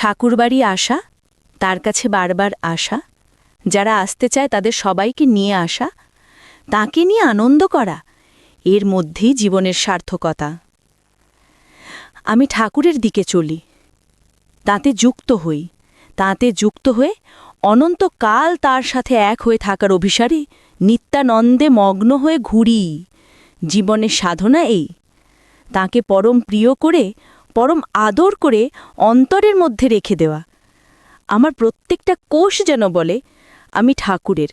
ঠাকুরবাড়ি আসা, তার কাছে বারবার আসা, যারা আসতে চায় তাদের সবাইকে নিয়ে আসা, তাকে নিয়ে আনন্দ করা, এর মধ্যেই জীবনের সার্থকতা। আমি ঠাকুরের দিকে চলি, তাতে যুক্ত হই, তাতে যুক্ত হয়ে অনন্তকাল তার সাথে এক হয়ে থাকার অভিসারে নিত্যানন্দে মগ্ন হয়ে ঘুরি। জীবনের সাধনা এই, তাকে পরম প্রিয় করে পরম আদর করে অন্তরের মধ্যে রেখে দেওয়া। আমার প্রত্যেকটা কোষ যেন বলে, আমি ঠাকুরের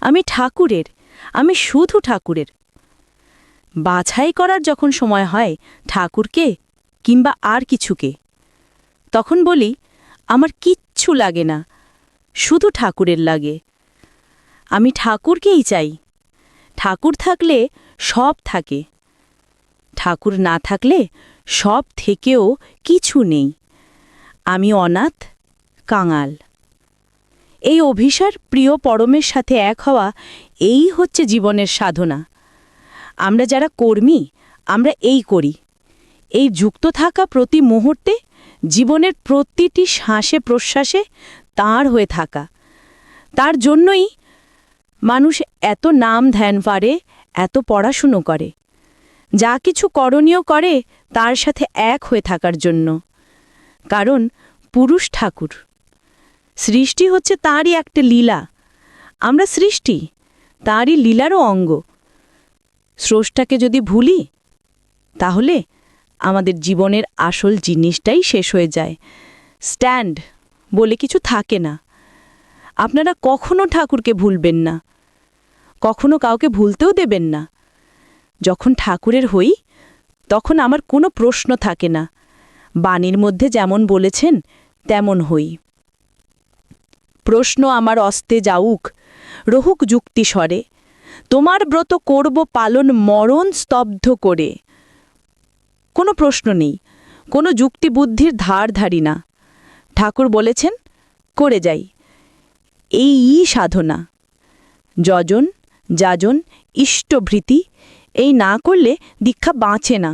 আমি ঠাকুরের, আমি শুধু ঠাকুরের। বাছাই করার যখন সময় হয় ঠাকুরকে কিংবা আর কিছুকে, তখন বলি, আমার কিচ্ছু লাগে না, শুধু ঠাকুরের লাগে। আমি ঠাকুরকেই চাই। ঠাকুর থাকলে সব থাকে। ঠাকুর না থাকলে সব থেকেও কিছু নেই। আমি অনাথ, কাঙাল। এই অভিসার প্রিয় পরমের সাথে এক হওয়া এই হচ্ছে জীবনের সাধনা। আমরা যারা কর্মী, আমরা এই করি। এই যুক্ত থাকা প্রতি মুহূর্তে জীবনের প্রতিটি শ্বাসে প্রশ্বাসে তাঁর হয়ে থাকা। তার জন্যই মানুষ এত নাম ধ্যান পারে, এত পড়াশুনো করে। যা কিছু করণীয় করে তার সাথে এক হয়ে থাকার জন্য। কারণ পুরুষ ঠাকুর। সৃষ্টি হচ্ছে তাঁরই একটা লীলা। আমরা সৃষ্টি, তাঁরই লীলারও অঙ্গ। স্রষ্টাকে যদি ভুলি, তাহলে আমাদের জীবনের আসল জিনিসটাই শেষ হয়ে যায়। স্ট্যান্ড বলে কিছু থাকে না। আপনারা কখনো ঠাকুরকে ভুলবেন না। কখনো কাউকে ভুলতেও দেবেন না। যখন ঠাকুরের হই, তখন আমার কোনো প্রশ্ন থাকে না। বাণীর মধ্যে যেমন বলেছেন, তেমন হই। প্রশ্ন আমার অস্তে যাউক, রহুক যুক্তি স্বরে, তোমার ব্রত করব পালন মরণ স্তব্ধ করে। কোনো প্রশ্ন নেই, কোনো যুক্তি বুদ্ধির ধার ধারি না। ঠাকুর বলেছেন, করে যাই। এই সাধনা। যজন, যাজন ইষ্টভৃতি এই না করলে দীক্ষা বাঁচে না।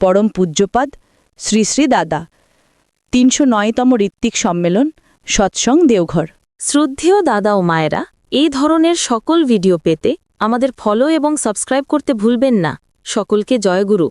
পরম পূজ্যপাদ শ্রী শ্রী দাদা। তিনশো নয়তম ঋত্বিক সম্মেলন, সৎসং দেওঘর। শ্রদ্ধেয় দাদা ও মায়েরা, এই ধরনের সকল ভিডিও পেতে আমাদের ফলো এবং সাবস্ক্রাইব করতে ভুলবেন না। সকলকে জয়গুরু।